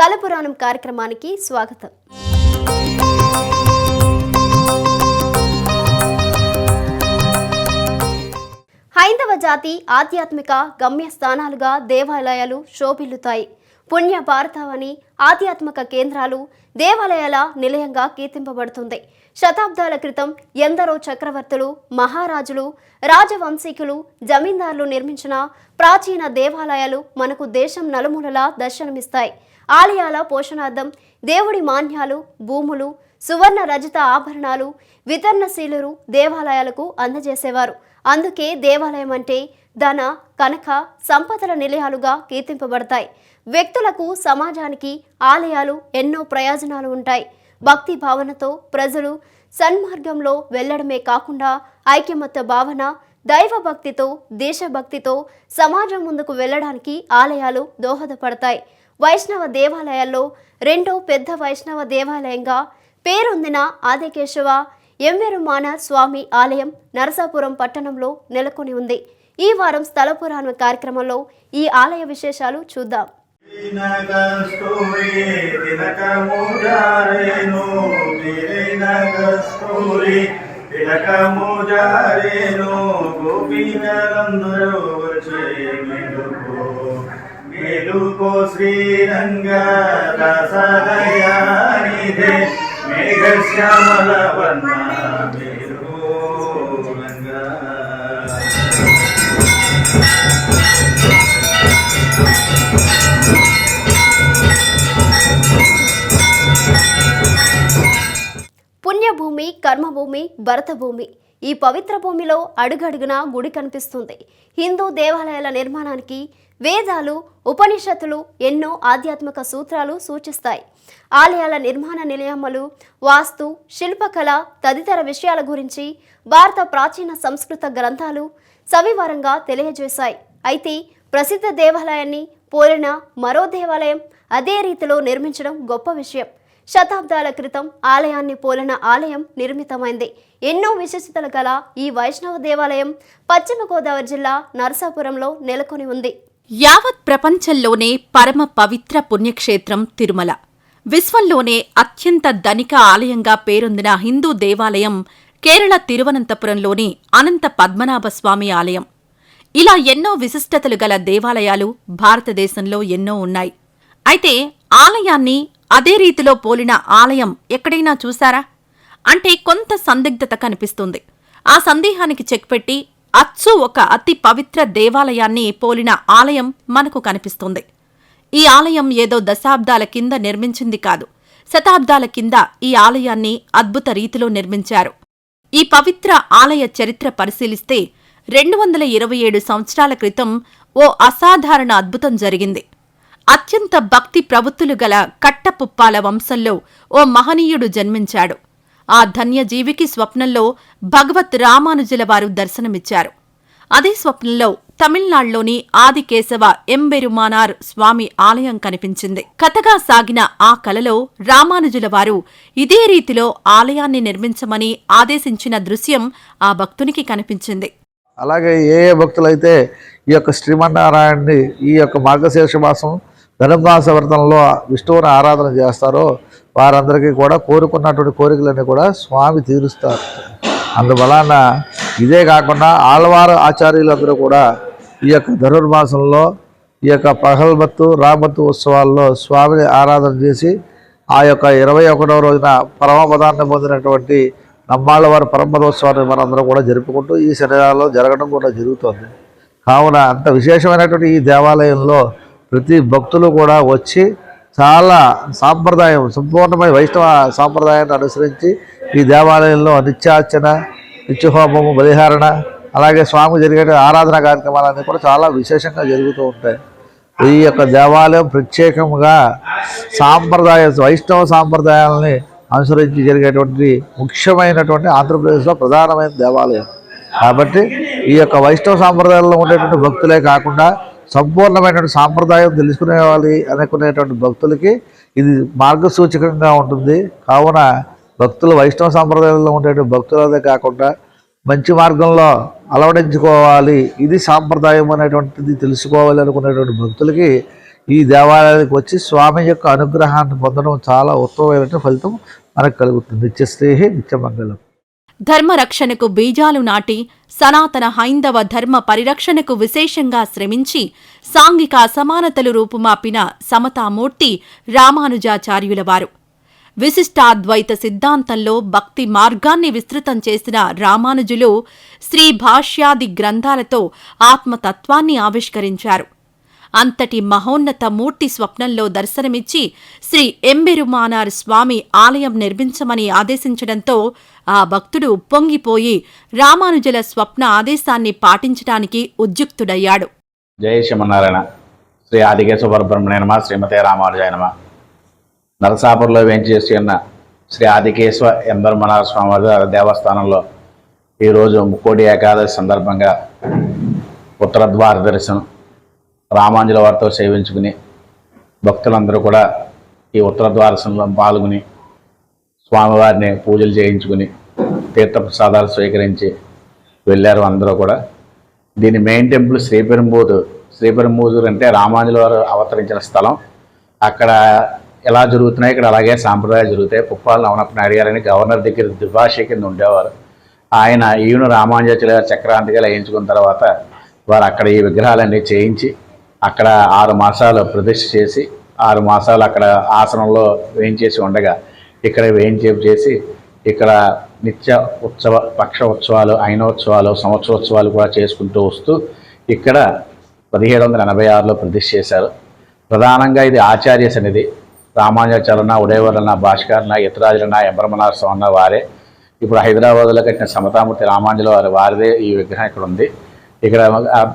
నమస్తే పురాణం కార్యక్రమానికి స్వాగతం. హైందవ జాతి ఆధ్యాత్మిక గమ్యస్థానాలుగా దేవాలయాలు శోభిల్లుతాయి. పుణ్య భారతావని ఆధ్యాత్మిక కేంద్రాలు దేవాలయాల నిలయంగా కీర్తింపబడుతుంది. శతాబ్దాల క్రితం ఎందరో చక్రవర్తులు మహారాజులు రాజవంశీకులు జమీందారులు నిర్మించిన ప్రాచీన దేవాలయాలు మనకు దేశం నలుమూలలా దర్శనమిస్తాయి. ఆలయాల పోషణార్థం దేవుడి మాన్యాలు భూములు సువర్ణ రజత ఆభరణాలు వితరణశీలురు దేవాలయాలకు అందజేసేవారు. అందుకే దేవాలయం అంటే ధన కనక సంపదల నిలయాలుగా కీర్తింపబడతాయి. వ్యక్తులకు సమాజానికి ఆలయాలు ఎన్నో ప్రయోజనాలు ఉంటాయి. భక్తి భావనతో ప్రజలు సన్మార్గంలో వెళ్ళడమే కాకుండా ఐక్యమత్య భావన దైవ భక్తితో దేశభక్తితో సమాజం ముందుకు వెళ్ళడానికి ఆలయాలు దోహదపడతాయి. వైష్ణవ దేవాలయాల్లో రెండో పెద్ద వైష్ణవ దేవాలయంగా పేరొందిన ఆదికేశవ ఎంవెరుమాన స్వామి ఆలయం నరసాపురం పట్టణంలో నెలకొని ఉంది. ఈ వారం స్థల పురాణ కార్యక్రమంలో ఈ ఆలయ విశేషాలు చూద్దాం. కస్తూరి తిలకము మెలుకో శ్రీరంగ రసదయానిధే మేఘశ్యామల వర్ణ మేలురంగా పుణ్యభూమి కర్మభూమి భరత భూమి ఈ పవిత్ర భూమిలో అడుగడుగునా గుడి కనిపిస్తుంది. హిందూ దేవాలయాల నిర్మాణానికి వేదాలు ఉపనిషత్తులు ఎన్నో ఆధ్యాత్మిక సూత్రాలు సూచిస్తాయి. ఆలయాల నిర్మాణ నిలయములు వాస్తు శిల్పకళ తదితర విషయాల గురించి భారత ప్రాచీన సంస్కృత గ్రంథాలు సవివరంగా తెలియజేశాయి. అయితే ప్రసిద్ధ దేవాలయాన్ని పోలిన మరో దేవాలయం అదే రీతిలో నిర్మించడం గొప్ప విషయం. శతాబ్దాల క్రితం ఆలయాన్ని పోలిన ఆలయం నిర్మితమైంది. ఎన్నో విశిష్టతలు గల ఈ వైష్ణవ దేవాలయం పశ్చిమ గోదావరి జిల్లా నరసాపురంలో నెలకొని ఉంది. యావత్ ప్రపంచంలోనే పరమ పవిత్ర పుణ్యక్షేత్రం తిరుమల. విశ్వంలోనే అత్యంత ధనిక ఆలయంగా పేరొందిన హిందూ దేవాలయం కేరళ తిరువనంతపురంలోని అనంత పద్మనాభ స్వామి ఆలయం. ఇలా ఎన్నో విశిష్టతలు గల దేవాలయాలు భారతదేశంలో ఎన్నో ఉన్నాయి. అయితే ఆలయాన్ని అదే రీతిలో పోలిన ఆలయం ఎక్కడైనా చూశారా? అంటే కొంత సందిగ్ధత కనిపిస్తుంది. ఆ సందేహానికి చెక్ పెట్టి అచ్చు ఒక అతి పవిత్ర దేవాలయాన్ని పోలిన ఆలయం మనకు కనిపిస్తుంది. ఈ ఆలయం ఏదో దశాబ్దాల కింద నిర్మించింది కాదు. శతాబ్దాల కింద ఈ ఆలయాన్ని అద్భుత రీతిలో నిర్మించారు. ఈ పవిత్ర ఆలయ చరిత్ర పరిశీలిస్తే రెండు వందల ఇరవై ఏడు సంవత్సరాల క్రితం ఓ అసాధారణ అద్భుతం జరిగింది. అత్యంత భక్తి ప్రవృత్తులు గల కట్టపుప్పాల వంశంలో ఓ మహనీయుడు జన్మించాడు. ఆ ధన్యజీవికి స్వప్నంలో భగవత్ రామానుజుల వారు దర్శనమిచ్చారు. అదే స్వప్నంలో తమిళనాడులోని ఆదికేశవ ఎంబెరుమానార్ స్వామి ఆలయం కనిపించింది. కథగా సాగిన ఆ కలలో రామానుజుల వారు ఇదే రీతిలో ఆలయాన్ని నిర్మించమని ఆదేశించిన దృశ్యం ఆ భక్తునికి కనిపించింది. అలాగే ఏ ఏ భక్తులైతే ఈ యొక్క శ్రీమన్నారాయణని ఈ యొక్క మార్గశీర్ష మాసం ధనుర్మాస వ్రతంలో విష్ణువుని ఆరాధన చేస్తారో వారందరికీ కూడా కోరుకున్నటువంటి కోరికలన్నీ కూడా స్వామి తీరుస్తారు. అందువలన ఇదే కాకుండా ఆళ్వారు ఆచార్యులందరూ కూడా ఈ యొక్క ధనుర్మాసంలో ఈ యొక్క పహల్బత్తు రామత్తు ఉత్సవాల్లో స్వామిని ఆరాధన చేసి ఆ యొక్క ఇరవై ఒకటవ రోజున పరమపదాన్ని పొందినటువంటి నమ్మాళ్ళ వారి పరమపదోత్సవాన్ని మనందరం కూడా జరుపుకుంటూ ఈ శరీరాల్లో జరగడం కూడా జరుగుతుంది. కావున అంత విశేషమైనటువంటి ఈ దేవాలయంలో ప్రతి భక్తులు కూడా వచ్చి చాలా సాంప్రదాయం సంపూర్ణమైన వైష్ణవ సాంప్రదాయాన్ని అనుసరించి ఈ దేవాలయంలో నిత్యార్చన నిత్యహోమము బలిహారణ అలాగే స్వామి జరిగే ఆరాధన కార్యక్రమాలన్నీ కూడా చాలా విశేషంగా జరుగుతూ ఉంటాయి. ఈ యొక్క దేవాలయం ప్రత్యేకంగా సాంప్రదాయ వైష్ణవ సాంప్రదాయాలని అనుసరించి జరిగేటువంటి ముఖ్యమైనటువంటి ఆంధ్రప్రదేశ్లో ప్రధానమైన దేవాలయం. కాబట్టి ఈ యొక్క వైష్ణవ సాంప్రదాయంలో ఉండేటువంటి భక్తులే కాకుండా సంపూర్ణమైనటువంటి సాంప్రదాయం తెలుసుకునేవాలి అనుకునేటువంటి భక్తులకి ఇది మార్గసూచకంగా ఉంటుంది. కావున భక్తులు వైష్ణవ సాంప్రదాయంలో ఉండేటువంటి భక్తులదే కాకుండా మంచి మార్గంలో అలవడించుకోవాలి. ఇది సాంప్రదాయం అనేటువంటిది తెలుసుకోవాలి అనుకునేటువంటి భక్తులకి ఈ దేవాలయానికి వచ్చి స్వామి యొక్క అనుగ్రహాన్ని పొందడం చాలా ఉత్తమమైన ఫలితం మనకు కలుగుతుంది. నిత్యశ్రేహి నిత్యమంగళం. ధర్మరక్షణకు బీజాలు నాటి సనాతన హైందవ ధర్మ పరిరక్షణకు విశేషంగా శ్రమించి సాంఘిక అసమానతలు రూపుమాపిన సమతామూర్తి రామానుజాచార్యులవారు. విశిష్టాద్వైత సిద్ధాంతంలో భక్తి మార్గాన్ని విస్తృతం చేసిన రామానుజులు శ్రీ భాష్యాది గ్రంథాలతో ఆత్మతత్వాన్ని ఆవిష్కరించారు. అంతటి మహోన్నత మూర్తి స్వప్నంలో దర్శనమిచ్చి శ్రీ ఎంబెరుమానార్ స్వామి ఆలయం నిర్మించమని ఆదేశించడంతో ఆ భక్తుడు ఉప్పొంగిపోయి రామానుజుల స్వప్న ఆదేశాన్ని పాటించడానికి ఉద్యుక్తుడయ్యాడు. జయ శ్రీమన్నారాయణ. శ్రీ ఆదికేశ్వర శ్రీమతి నమ శ్రీమతే రామానుజాయ నమ. నరసాపురంలో వేంచేసి ఉన్న శ్రీ ఆదికేశ్వర ఎందర్మనాథ స్వామివారి దేవస్థానంలో ఈరోజు ముక్కోటి ఏకాదశి సందర్భంగా ఉత్తర ద్వార దర్శనం రామాంజుల వారితో సేవించుకుని భక్తులందరూ కూడా ఈ ఉత్తర ద్వారసంలో పాల్గొని స్వామివారిని పూజలు చేయించుకుని తీర్థప్రసాదాలు స్వీకరించి వెళ్ళారు అందరూ కూడా. దీని మెయిన్ టెంపుల్ శ్రీపెరుంబూరు శ్రీపెరుంబూరు అంటే రామాంజుల వారు అవతరించిన స్థలం. అక్కడ ఎలా జరుగుతున్నాయి? ఇక్కడ అలాగే సాంప్రదాయాలు జరుగుతాయి. పుప్పాల నవనప్పని అడిగారని గవర్నర్ దగ్గర ద్విభాష కింద ఉండేవారు. ఆయన ఈయన రామాంజాచుల గారు చక్రాంతిగా వేయించుకున్న తర్వాత వారు అక్కడ ఈ విగ్రహాలన్నీ చేయించి అక్కడ ఆరు మాసాలు ప్రదర్శ చేసి ఆరు మాసాలు అక్కడ ఆసనంలో వేయించేసి ఉండగా ఇక్కడ వేయించేపు చేసి ఇక్కడ నిత్య ఉత్సవ పక్ష ఉత్సవాలు అయినోత్సవాలు సంవత్సరోత్సవాలు కూడా చేసుకుంటూ వస్తూ ఇక్కడ పదిహేడు వందల ఎనభై ఆరులో ప్రతిష్ఠ చేశారు. ప్రధానంగా ఇది ఆచార్య సన్నిధి. రామానుజాచార్యన ఉదయవరణ భాష్కర్న ఇతరాజులన ఎంబ్రమనాథ స్వామి వారే. ఇప్పుడు హైదరాబాద్లో కట్టిన సమతామూర్తి రామాంజుల వారి వారిదే ఈ విగ్రహం ఇక్కడ ఉంది. ఇక్కడ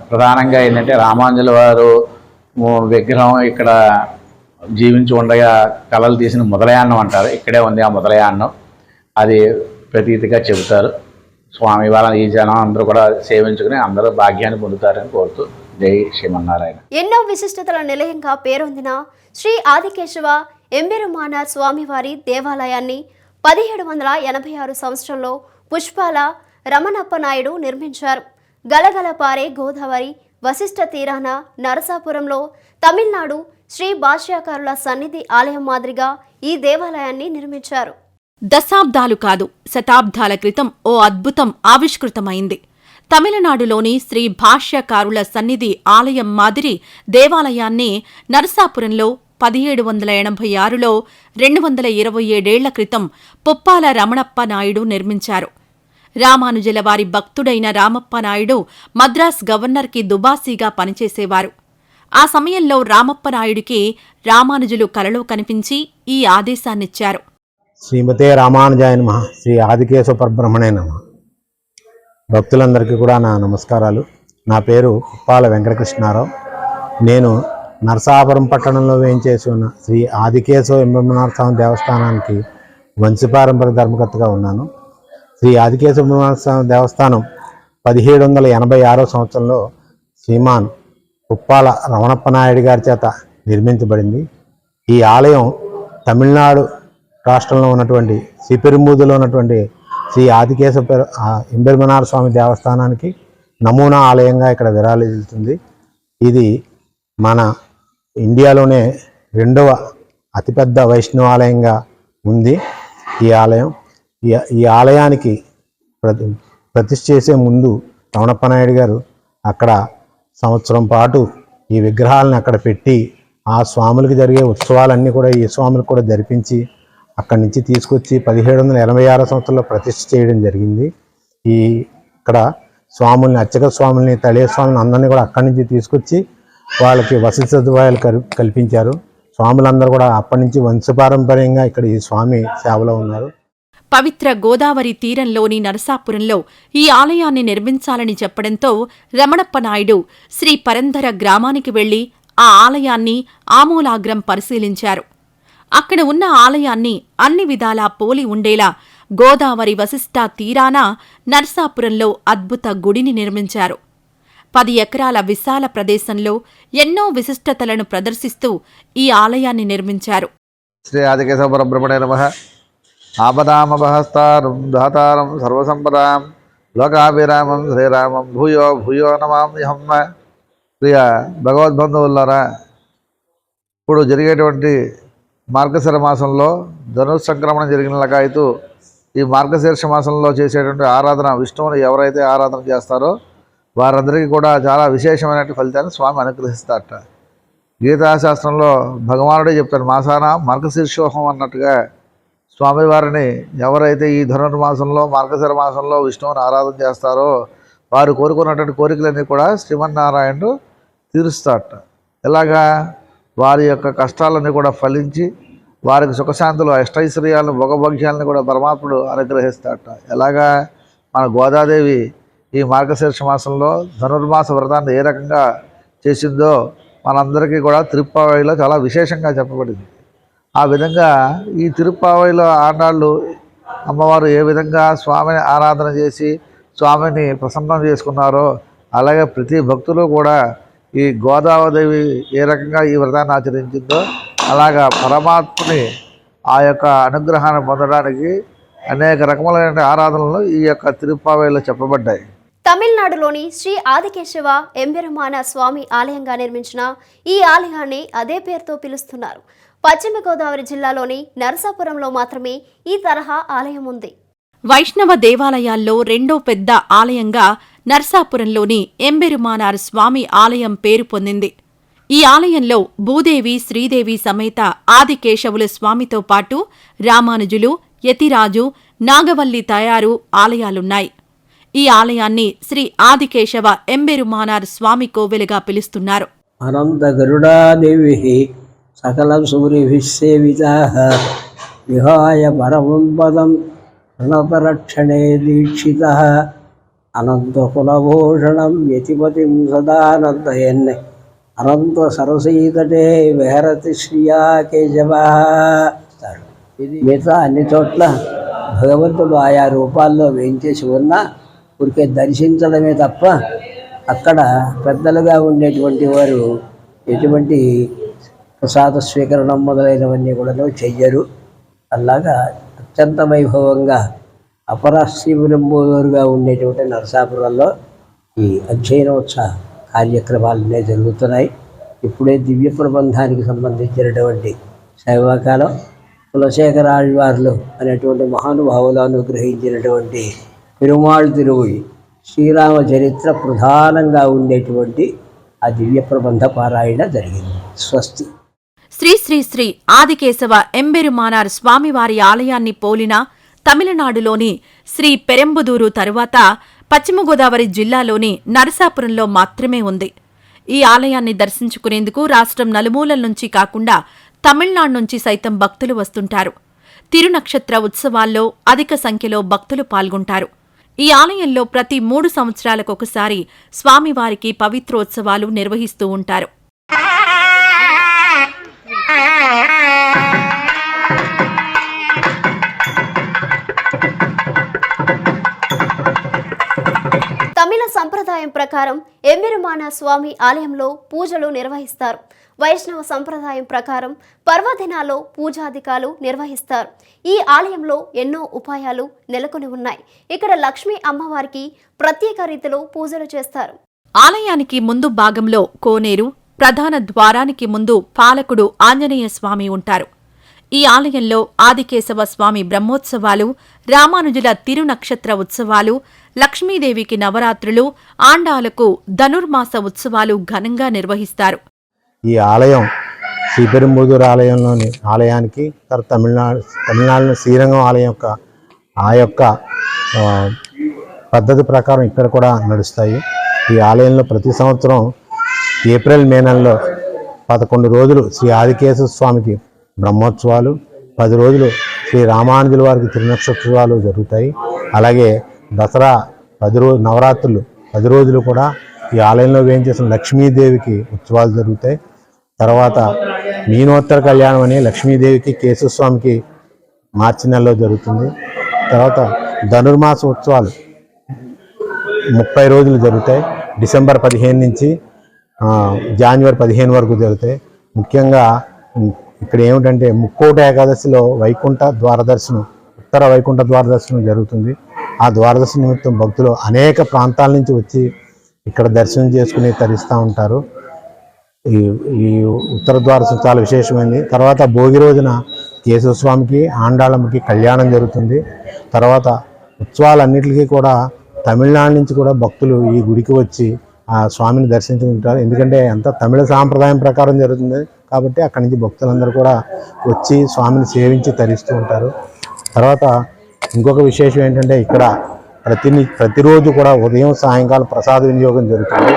ప్రధానంగా ఏంటంటే రామాంజుల వారు విగ్రహం ఇక్కడ జీవించి ఉండగా కళలు తీసిన మొదలయాన్నం అంటారు. ఇక్కడే ఉంది ఆ మొదలయాన్నం. అది ప్రతీతిగా చెబుతారు. స్వామి వాళ్ళని ఈ జనం అందరూ కూడా సేవించుకుని అందరూ భాగ్యాన్ని పొందుతారని కోరుతూ జై శ్రీమన్నారాయణ. ఎన్నో విశిష్టతల నిలయంగా పేరొందిన శ్రీ ఆదికేశవ ఎంబెరుమానార్ స్వామివారి దేవాలయాన్ని పదిహేడు వందల ఎనభై ఆరు సంవత్సరంలో పుష్పాల రమణప్ప నాయుడు నిర్మించారు. గలగల పారే గోదావరి వశిష్ఠ తీరాన నరసాపురంలో తమిళనాడు శ్రీ భాష్యాకారుల సన్నిధి ఆలయం మాదిరిగా ఈ దేవాలయాన్ని నిర్మించారు. దశాబ్దాలు కాదు శతాబ్దాల క్రితం ఓ అద్భుతం ఆవిష్కృతమైంది. తమిళనాడులోని శ్రీ భాష్యకారుల సన్నిధి ఆలయం మాదిరి దేవాలయాన్ని నరసాపురంలో పదిహేడు వందల ఎనభై ఆరులో రెండు వందల ఇరవై ఏడేళ్ళ క్రితం పుప్పాల రమణప్ప నాయుడు నిర్మించారు. రామానుజుల వారి భక్తుడైన రామప్ప నాయుడు మద్రాస్ గవర్నర్కి దుబాసీగా పనిచేసేవారు. ఆ సమయంలో రామప్ప నాయుడికి రామానుజులు కలలో కనిపించి ఈ ఆదేశాన్నిచ్చారు. శ్రీమతే రామానుజాయ నమ. శ్రీ ఆదికేశవ పరబ్రహ్మణే నమ. భక్తులందరికీ కూడా నా నమస్కారాలు. నా పేరు కుప్పాల వెంకటకృష్ణారావు. నేను నరసాపురం పట్టణంలో వేయించేసి ఉన్న శ్రీ ఆదికేశవ ఎంబనాథ స్వామి దేవస్థానానికి వంశపారంపర్య ధర్మకర్తగా ఉన్నాను. శ్రీ ఆదికేశవ స్వామి దేవస్థానం పదిహేడు వందల ఎనభై ఆరో సంవత్సరంలో శ్రీమాన్ ఉప్పాల రమణప్ప నాయుడు గారి చేత నిర్మించబడింది. ఈ ఆలయం తమిళనాడు రాష్ట్రంలో ఉన్నటువంటి శ్రీపెరుంబూదులో ఉన్నటువంటి శ్రీ ఆదికేశ పెరు- ఎంబెరుమనార స్వామి దేవస్థానానికి నమూనా ఆలయంగా ఇక్కడ విరాళిల్లుతుంది ఇది మన ఇండియాలోనే రెండవ అతిపెద్ద వైష్ణవ ఆలయంగా ఉంది ఈ ఆలయం. ఈ ఈ ఆలయానికి ప్రతి ప్రతిష్ఠ చేసే ముందు రమణప్ప నాయుడు గారు అక్కడ సంవత్సరం పాటు ఈ విగ్రహాలను అక్కడ పెట్టి ఆ స్వాములకి జరిగే ఉత్సవాలన్నీ కూడా ఈ స్వాములకు కూడా జరిపించి అక్కడి నుంచి తీసుకొచ్చి పదిహేడు వందల ఎనభై ఆరో సంవత్సరంలో ప్రతిష్ఠ చేయడం జరిగింది. ఈ ఇక్కడ స్వాముల్ని అర్చక స్వాముల్ని తళియ స్వాములని అందరినీ కూడా అక్కడి నుంచి తీసుకొచ్చి వాళ్ళకి వసతి సదుపాయాలు కల్- కల్పించారు. స్వాములందరూ కూడా అప్పటి నుంచి వంశపారంపర్యంగా ఇక్కడ ఈ స్వామి సేవలో ఉన్నారు. పవిత్ర గోదావరి తీరంలోని నరసాపురంలో ఈ ఆలయాన్ని నిర్మించాలని చెప్పడంతో రమణప్ప నాయుడు శ్రీ పరంధర గ్రామానికి వెళ్ళి ఆ ఆలయాన్ని ఆమూలాగ్రం పరిశీలించారు. అక్కడ ఉన్న ఆలయాన్ని అన్ని విధాలా పోలి ఉండేలా గోదావరి వశిష్ఠ తీరాన నరసాపురంలో అద్భుత గుడిని నిర్మించారు. పది ఎకరాల విశాల ప్రదేశంలో ఎన్నో విశిష్టతలను ప్రదర్శిస్తూ ఈ ఆలయాన్ని నిర్మించారు. శ్రీ ఆదికేశవ పరబ్రహ్మణే నమ. ఆపదామపహస్తారం దాతారం సర్వసంపదాం లోకాభిరామం శ్రీరామం భూయో భూయో నమామ్యహమ్మ ప్రియ భగవద్బంధువులారా ఇప్పుడు జరిగేటువంటి మార్గశిర మాసంలో ధనుస్ సంక్రమణం జరిగిన లగాయతూ ఈ మార్గశీర్ష మాసంలో చేసేటువంటి ఆరాధన విష్ణువుని ఎవరైతే ఆరాధన చేస్తారో వారందరికీ కూడా చాలా విశేషమైనటువంటి ఫలితాన్ని స్వామి అనుగ్రహిస్తారట. గీతాశాస్త్రంలో భగవానుడే చెప్తాడు మాసాన మార్గశీర్షోహం అన్నట్టుగా స్వామివారిని ఎవరైతే ఈ ధనుర్మాసంలో మార్గశిర మాసంలో విష్ణువుని ఆరాధన చేస్తారో వారు కోరుకున్నటువంటి కోరికలన్నీ కూడా శ్రీమన్నారాయణుడు తీరుస్తాడట. ఎలాగా? వారి యొక్క కష్టాలన్నీ కూడా ఫలించి వారికి సుఖశాంతులు అష్టైశ్వర్యాలను భోగభాగ్యాలను కూడా పరమాత్ముడు అనుగ్రహిస్తాడట. ఎలాగా? మన గోదాదేవి ఈ మార్గశీర్ష మాసంలో ధనుర్మాస వ్రతాన్ని ఏ రకంగా చేసిందో మనందరికీ కూడా తిరుప్పావయిలో చాలా విశేషంగా చెప్పబడింది. ఆ విధంగా ఈ తిరుప్పావైలో ఆనాళ్ళు అమ్మవారు ఏ విధంగా స్వామిని ఆరాధన చేసి స్వామిని ప్రసన్నం చేసుకున్నారో అలాగే ప్రతి భక్తులు కూడా ఈ గోదావదేవి ఏ రకంగా ఈ వ్రతాన్ని ఆచరించిందో అలాగా పరమాత్మని ఆ యొక్క అనుగ్రహాన్ని పొందడానికి అనేక రకములైన ఆరాధనలు ఈ యొక్క తిరుప్పావయిలో చెప్పబడ్డాయి. తమిళనాడులోని శ్రీ ఆదికేశవ ఎంబెరుమాన స్వామి ఆలయంగా నిర్మించిన ఈ ఆలయాన్ని అదే పేరుతో పిలుస్తున్నారు. పశ్చిమ గోదావరి జిల్లాలోని నరసాపురంలో మాత్రమే ఈ తరహా ఆలయం ఉంది. వైష్ణవ దేవాలయాల్లో రెండో పెద్ద ఆలయంగా నర్సాపురంలోని ఎంబెరుమానార్ స్వామి ఆలయం పేరు పొందింది. ఈ ఆలయంలో భూదేవి శ్రీదేవి సమేత ఆదికేశవుల స్వామితో పాటు రామానుజులు యతిరాజు నాగవల్లి తయారు ఆలయాలున్నాయి. ఈ ఆలయాన్ని శ్రీ ఆదికేశవ ఎంబెరుమానార్ స్వామి కోవెలుగా పిలుస్తున్నారు. సూర్యభిసేవితా విహాయ పరమం పదం ప్రణతరక్షణే దీక్షిత అనంతకులభూషణం యతిపతిం సదానందయన్ అనంత సరసీతటే విహరతి శ్రియా కేశవ ఇది మిగతా అన్ని చోట్ల భగవంతుడు ఆయా రూపాల్లో వేయించేసి ఉన్నా ఊరికే దర్శించడమే తప్ప అక్కడ పెద్దలుగా ఉండేటువంటి వారు ఎటువంటి ప్రసాద స్వీకరణం మొదలైనవన్నీ కూడా చెయ్యరు. అలాగా అత్యంత వైభవంగా అపరాశివరంబోరుగా ఉండేటువంటి నరసాపురంలో ఈ అధ్యయనోత్సవ కార్యక్రమాలనే జరుగుతున్నాయి. ఇప్పుడే దివ్య ప్రబంధానికి సంబంధించినటువంటి శైవాకాలం కులశేఖర ఆళ్వార్లు అనేటువంటి మహానుభావులు అనుగ్రహించినటువంటి పెరుమాళ్ తిరువుడి శ్రీరామ చరిత్ర ప్రధానంగా ఉండేటువంటి ఆ దివ్య ప్రబంధ పారాయణ జరిగింది. స్వస్తి. శ్రీ శ్రీ శ్రీ ఆదికేశవ ఎంబెరుమానార్ స్వామివారి ఆలయాన్ని పోలిన తమిళనాడులోని శ్రీ పెరెంబుదూరు తరువాత పశ్చిమ గోదావరి జిల్లాలోని నరసాపురంలో మాత్రమే ఉంది. ఈ ఆలయాన్ని దర్శించుకునేందుకు రాష్ట్రం నలుమూలల నుంచి కాకుండా తమిళనాడు నుంచి సైతం భక్తులు వస్తుంటారు. తిరునక్షత్ర ఉత్సవాల్లో అధిక సంఖ్యలో భక్తులు పాల్గొంటారు. ఈ ఆలయంలో ప్రతి మూడు సంవత్సరాలకొకసారి స్వామివారికి పవిత్రోత్సవాలు నిర్వహిస్తూ ఉంటారు. సంప్రదాయం ప్రకారం ఎమ్మిరుమాన స్వామి ఆలయంలో పూజలు నిర్వహిస్తారు. వైష్ణవ సంప్రదాయం ప్రకారం పర్వదినాల్లో పూజాధికాలు నిర్వహిస్తారు. ఈ ఆలయంలో ఎన్నో ఉపాయాలు నెలకొని ఉన్నాయి. ఇక్కడ లక్ష్మీ అమ్మవారికి ప్రత్యేక రీతిలో పూజలు చేస్తారు. ఆలయానికి ముందు భాగంలో కోనేరు ప్రధాన ద్వారానికి ముందు పాలకుడు ఆంజనేయ స్వామి ఉంటారు. ఈ ఆలయంలో ఆదికేశవ స్వామి బ్రహ్మోత్సవాలు రామానుజుల తిరునక్షత్ర ఉత్సవాలు లక్ష్మీదేవికి నవరాత్రులు ఆండాలకు ధనుర్మాస ఉత్సవాలు ఘనంగా నిర్వహిస్తారు. ఈ ఆలయం శ్రీపెరుంబుదూరు ఆలయంలోని ఆలయానికి తర్వాత తమిళనాడు తమిళనాడులో శ్రీరంగం ఆలయం యొక్క ఆ యొక్క పద్ధతి ప్రకారం ఇక్కడ కూడా నడుస్తాయి. ఈ ఆలయంలో ప్రతి సంవత్సరం ఏప్రిల్ మే నెలలో పదకొండు రోజులు శ్రీ ఆదికేశ్వర స్వామికి బ్రహ్మోత్సవాలు పది రోజులు శ్రీ రామానుజుల వారికి తిరునక్షత్రాలు జరుగుతాయి. అలాగే దసరా పది రోజు నవరాత్రులు పది రోజులు కూడా ఈ ఆలయంలో వేయించేసిన లక్ష్మీదేవికి ఉత్సవాలు జరుగుతాయి. తర్వాత మీనోత్తర కళ్యాణం అని లక్ష్మీదేవికి కేశవస్వామికి మార్చి నెలలో జరుగుతుంది. తర్వాత ధనుర్మాస ఉత్సవాలు ముప్పై రోజులు జరుగుతాయి. డిసెంబర్ పదిహేను నుంచి జాన్వరి జనవరి పదిహేను వరకు జరుగుతాయి. ముఖ్యంగా ఇక్కడ ఏమిటంటే ముక్కోట ఏకాదశిలో వైకుంఠ ద్వారదర్శనం ఉత్తర వైకుంఠ ద్వారదర్శనం జరుగుతుంది. ఆ ద్వారదశి నిమిత్తం భక్తులు అనేక ప్రాంతాల నుంచి వచ్చి ఇక్కడ దర్శనం చేసుకుని తరిస్తూ ఉంటారు. ఈ ఈ ఉత్తర ద్వారదశి చాలా విశేషమైంది. తర్వాత భోగి రోజున కేశవస్వామికి ఆండాళమ్మకి కళ్యాణం జరుగుతుంది. తర్వాత ఉత్సవాలన్నిటికీ కూడా తమిళనాడు నుంచి కూడా భక్తులు ఈ గుడికి వచ్చి ఆ స్వామిని దర్శించుకుంటారు. ఎందుకంటే అంతా తమిళ సాంప్రదాయం ప్రకారం జరుగుతుంది. కాబట్టి అక్కడి నుంచి భక్తులందరూ కూడా వచ్చి స్వామిని సేవించి తరిస్తూ ఉంటారు. తర్వాత ఇంకొక విశేషం ఏంటంటే ఇక్కడ ప్రతి ప్రతిరోజు కూడా ఉదయం సాయంకాలం ప్రసాద వినియోగం జరుగుతుంది.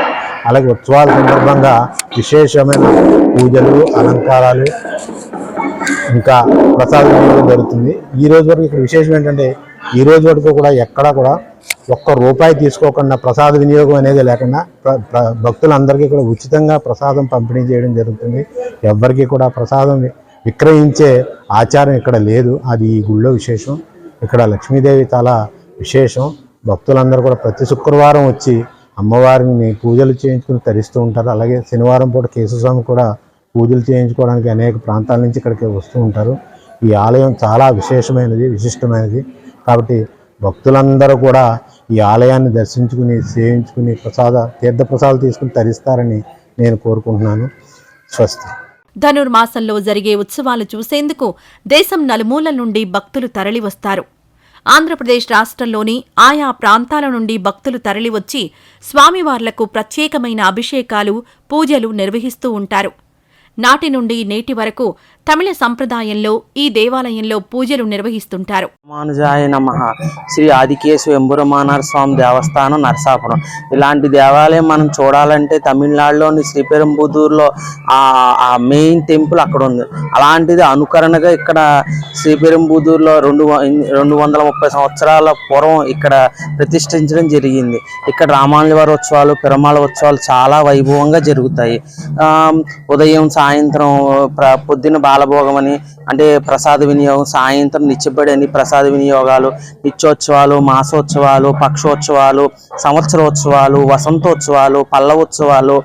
అలాగే ఉత్సవాల సందర్భంగా విశేషమైన పూజలు అలంకారాలు ఇంకా ప్రసాద వినియోగం జరుగుతుంది. ఈ రోజు వరకు ఇక్కడ విశేషం ఏంటంటే ఈ రోజు వరకు కూడా ఎక్కడా కూడా ఒక్క రూపాయి తీసుకోకుండా ప్రసాద వినియోగం అనేది లేకుండా ప్ర- భక్తులందరికీ కూడా ఉచితంగా ప్రసాదం పంపిణీ చేయడం జరుగుతుంది. ఎవ్వరికీ కూడా ప్రసాదం విక్రయించే ఆచారం ఇక్కడ లేదు. అది ఈ గుళ్ళో విశేషం. ఇక్కడ లక్ష్మీదేవి చాలా విశేషం. భక్తులందరూ కూడా ప్రతి శుక్రవారం వచ్చి అమ్మవారిని పూజలు చేయించుకుని తరిస్తూ ఉంటారు. అలాగే శనివారం పూట కేశవస్వామి కూడా పూజలు చేయించుకోవడానికి అనేక ప్రాంతాల నుంచి ఇక్కడికి వస్తూ ఉంటారు. ఈ ఆలయం చాలా విశేషమైనది విశిష్టమైనది. కాబట్టి భక్తులందరూ కూడా ఈ ఆలయాన్ని దర్శించుకుని సేవించుకుని ప్రసాద తీర్థ ప్రసాదాలు తీసుకుని తరిస్తారని నేను కోరుకుంటున్నాను. స్వస్తి. ధనుర్మాసంలో జరిగే ఉత్సవాలు చూసేందుకు దేశం నలుమూలల నుండి భక్తులు తరలివస్తారు. ఆంధ్రప్రదేశ్ రాష్ట్రంలోని ఆయా ప్రాంతాల నుండి భక్తులు తరలివచ్చి స్వామివార్లకు ప్రత్యేకమైన అభిషేకాలు పూజలు నిర్వహిస్తూ ఉంటారు. నాటి నుండి నేటి వరకు తమిళ సంప్రదాయంలో ఈ దేవాలయంలో పూజలు నిర్వహిస్తుంటారు. రామానుజాయ నమ. శ్రీ ఆదికేశవ ఎంబురమానార్ స్వామి దేవస్థానం నరసాపురం. ఇలాంటి దేవాలయం మనం చూడాలంటే తమిళనాడులోని శ్రీపెరంబుదూరులో ఆ ఆ మెయిన్ టెంపుల్ అక్కడ ఉంది అలాంటిది అనుకరణగా ఇక్కడ శ్రీపెరంబుదూరులో రెండు రెండు వందల ముప్పై సంవత్సరాల పూర్వం ఇక్కడ ప్రతిష్ఠించడం జరిగింది. ఇక్కడ రామానుజవారి ఉత్సవాలు పెరమాళ ఉత్సవాలు చాలా వైభవంగా జరుగుతాయి. ఉదయం సాయంత్రం ప్ర పొద్దున్న బాలభోగం అని అంటే ప్రసాద వినియోగం సాయంత్రం నిత్యబడి అని ప్రసాద వినియోగాలు నిత్యోత్సవాలు మాసోత్సవాలు పక్షోత్సవాలు సంవత్సరోత్సవాలు వసంతోత్సవాలు పల్లవోత్సవాలు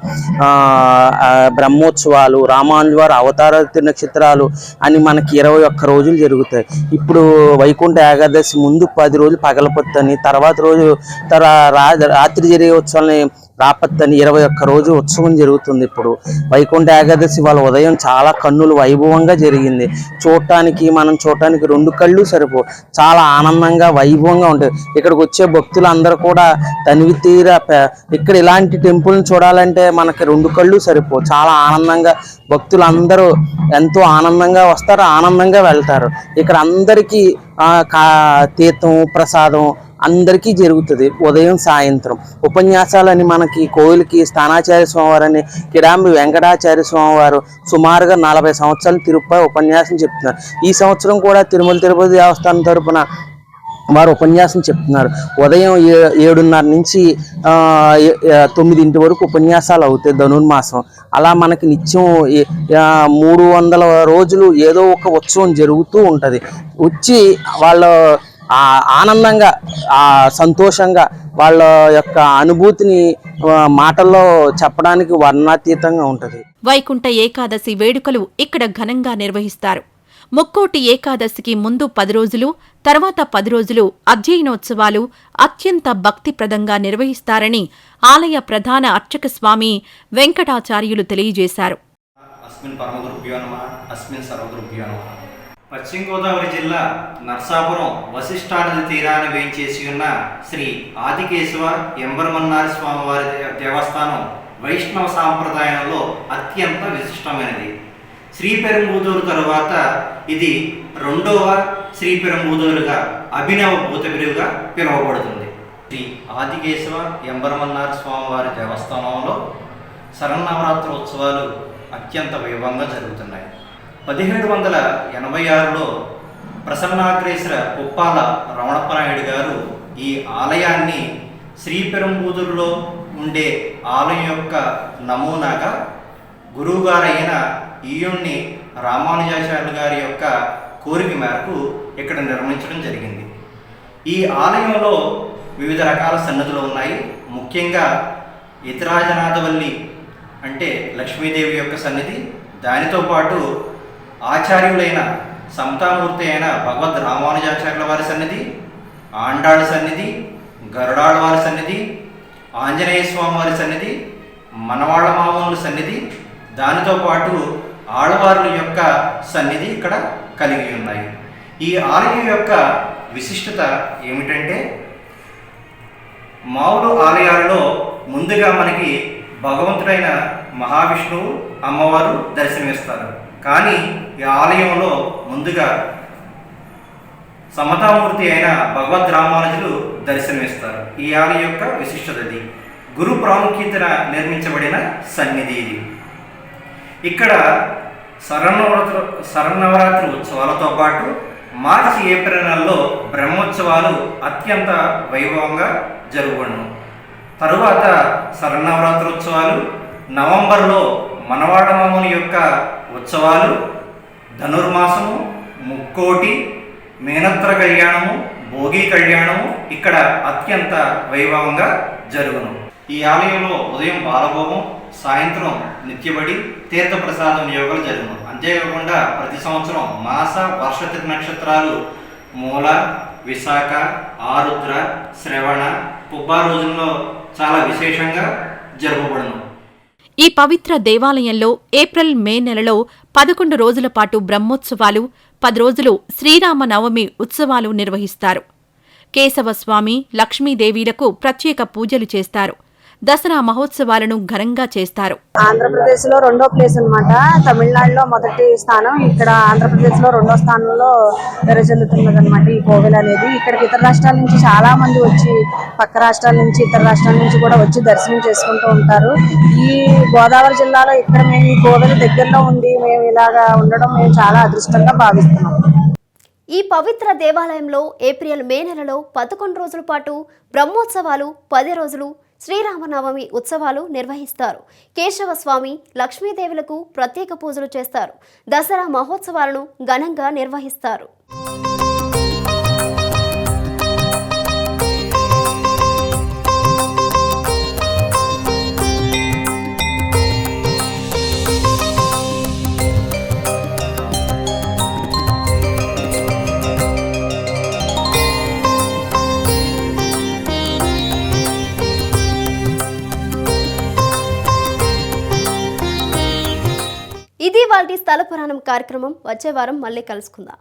బ్రహ్మోత్సవాలు రామానుజవారి అవతార నక్షత్రాలు అని మనకి ఇరవై ఒక్క రోజులు జరుగుతాయి. ఇప్పుడు వైకుంఠ ఏకాదశి ముందు పది రోజులు పగలపొత్తని తర్వాత రోజు తర రా- రాత్రి జరిగే ఉత్సవాలని రాపత్తని ఇరవై ఒక్క రోజు ఉత్సవం జరుగుతుంది ఇప్పుడు. వైకుంఠ ఏకాదశి వాళ్ళ ఉదయం చాలా కన్నులు వైభవంగా జరిగింది. చూడటానికి మనం చూడటానికి రెండు కళ్ళు సరిపో. చాలా ఆనందంగా వైభవంగా ఉంటుంది. ఇక్కడికి వచ్చే భక్తులు అందరూ కూడా తనివి తీర ఇక్కడ ఇలాంటి టెంపుల్ని చూడాలంటే మనకి రెండు కళ్ళు సరిపో. చాలా ఆనందంగా భక్తులు అందరూ ఎంతో ఆనందంగా వస్తారు ఆనందంగా వెళ్తారు. ఇక్కడ అందరికీ కా తీర్థం ప్రసాదం అందరికీ జరుగుతుంది. ఉదయం సాయంత్రం. ఉపన్యాసాలని మనకి కోయిలకి స్థానాచార్య స్వామివారని కిడాంబి వెంకటాచార్య స్వామివారు సుమారుగా నలభై సంవత్సరాలు తిరుపతి ఉపన్యాసం చెప్తున్నారు. ఈ సంవత్సరం కూడా తిరుమల తిరుపతి దేవస్థానం తరపున వారు ఉపన్యాసం చెప్తున్నారు. ఉదయం ఏ- ఏడున్నర నుంచి తొమ్మిదింటి వరకు ఉపన్యాసాలు అవుతాయి ధనుర్మాసం. అలా మనకి నిత్యం ఏ- మూడు వందల రోజులు ఏదో ఒక ఉత్సవం జరుగుతూ ఉంటుంది. వచ్చి వాళ్ళ ఆనందంగా ఆ సంతోషంగా వాళ్ళ యొక్క అనుభూతిని మాటల్లో చెప్పడానికి వర్ణాతీతంగా ఉంటుంది. వైకుంఠ ఏకాదశి వేడుకలు ఇక్కడ ఘనంగా నిర్వహిస్తారు. ముక్కోటి ఏకాదశికి ముందు పది రోజులు తర్వాత పది రోజులు అధ్యయనోత్సవాలు అత్యంత భక్తిప్రదంగా నిర్వహిస్తారని ఆలయ ప్రధాన అర్చక స్వామి వెంకటాచార్యులు తెలియజేశారు. అస్మిన్ పరమగురుభ్యో నమ అస్మిన్ సర్వగురుభ్యో నమ. పశ్చిమ గోదావరి జిల్లా నర్సాపురం వశిష్ఠా తీరాన్ని వేయించేసి ఉన్న శ్రీ ఆదికేశవ ఎంబరమన్నారి స్వామివారి దేవస్థానం వైష్ణవ సాంప్రదాయంలో అత్యంత విశిష్టమైనది. శ్రీపెరంబూదూరు తరువాత ఇది రెండవ శ్రీపెరంబూదూరుగా అభినవ భూతబిరుగా పిలువబడుతుంది. శ్రీ ఆదికేశవ ఎంబరమన్నారి స్వామివారి దేవస్థానంలో శరన్నవరాత్రి ఉత్సవాలు అత్యంత వైభవంగా జరుగుతున్నాయి. పదిహేడు వందల ఎనభై ఆరులో ప్రసన్నాగ్రేశ్వర కుప్పాల రమణప్పనాయుడు గారు ఈ ఆలయాన్ని శ్రీపెరంబూదురులో ఉండే ఆలయం యొక్క నమూనాగా గురువుగారైన ఈయుణ్ణి రామానుజాచార్యులు గారి యొక్క కోరిక మేరకు ఇక్కడ నిర్మించడం జరిగింది. ఈ ఆలయంలో వివిధ రకాల సన్నదులు ఉన్నాయి. ముఖ్యంగా ఇతరాజనాథవల్లి అంటే లక్ష్మీదేవి యొక్క సన్నిధి దానితో పాటు ఆచార్యులైన సమతామూర్తి అయిన భగవద్ రామానుజాచార్యుల వారి సన్నిధి ఆండాళ్ళ సన్నిధి గరుడాళ్ళ వారి సన్నిధి ఆంజనేయ స్వామి వారి సన్నిధి మనవాళ్ళ మామూలు సన్నిధి దానితో పాటు ఆడవారుల యొక్క సన్నిధి ఇక్కడ కలిగి ఉన్నాయి. ఈ ఆలయం యొక్క విశిష్టత ఏమిటంటే మామూలు ఆలయాలలో ముందుగా మనకి భగవంతుడైన మహావిష్ణువు అమ్మవారు దర్శనమిస్తారు. కానీ ఈ ఆలయంలో ముందుగా సమతామూర్తి అయిన భగవద్ రామానుజులు దర్శనమిస్తారు. ఈ ఆలయం యొక్క విశిష్టత ఇది. గురు ప్రాముఖ్యతన నిర్మించబడిన సన్నిధి ఇది. ఇక్కడ శరన్నవరాత్రి శరణవరాత్రి ఉత్సవాలతో పాటు మార్చి ఏప్రిల్ నెలలో బ్రహ్మోత్సవాలు అత్యంత వైభవంగా జరుగును తరువాత శరణవరాత్రి ఉత్సవాలు నవంబర్లో మనవాడమాముని యొక్క ఉత్సవాలు ధనుర్మాసము ముక్కోటి మేనత్ర కళ్యాణము భోగి కళ్యాణము ఇక్కడ అత్యంత వైభవంగా జరుగును. ఈ ఆలయంలో ఉదయం బాలభోగం సాయంత్రం నిత్యబడి తీర్థప్రసాదం నియోగాలు జరుగును. అంతేకాకుండా ప్రతి సంవత్సరం మాస వర్షతిథి నక్షత్రాలు మూల విశాఖ ఆరుద్ర శ్రవణ పుబ్బా రోజుల్లో చాలా విశేషంగా జరపబడును. ఈ పవిత్ర దేవాలయంలో ఏప్రిల్ మే నెలలో పదకొండు రోజుల పాటు బ్రహ్మోత్సవాలు పది రోజులు శ్రీరామ నవమి ఉత్సవాలు నిర్వహిస్తారు. కేశవస్వామి లక్ష్మీదేవీలకు ప్రత్యేక పూజలు చేస్తారు. దసరా మహోత్సవాలను ఘనంగా చేస్తారు. ఆంధ్రప్రదేశ్లో రెండో ప్లేస్ అన్నమాట. తమిళనాడులో మొదటి స్థానం ఇక్కడ ఆంధ్రప్రదేశ్లో రెండో స్థానంలో వెరజల్లుతున్నది అనమాట ఈ కోవెల అనేది. ఇక్కడికి ఇతర రాష్ట్రాల నుంచి చాలా మంది వచ్చి పక్క రాష్ట్రాల నుంచి ఇతర రాష్ట్రాల నుంచి కూడా వచ్చి దర్శనం చేసుకుంటూ ఉంటారు. ఈ గోదావరి జిల్లాలో ఇక్కడ మేము ఈ కోవెల దగ్గరలో ఉండి మేము ఇలాగా ఉండడం మేము చాలా అదృష్టంగా భావిస్తున్నాం. ఈ పవిత్ర దేవాలయంలో ఏప్రిల్ మే నెలలో పదకొండు రోజుల పాటు బ్రహ్మోత్సవాలు పది రోజులు శ్రీరామనవమి ఉత్సవాలు నిర్వహిస్తారు. కేశవ స్వామి లక్ష్మీదేవులకు ప్రత్యేక పూజలు చేస్తారు. దసరా మహోత్సవాలను ఘనంగా నిర్వహిస్తారు. తల పురాణం కార్యక్రమం వచ్చే వారం మళ్ళీ కలుసుకుందాం.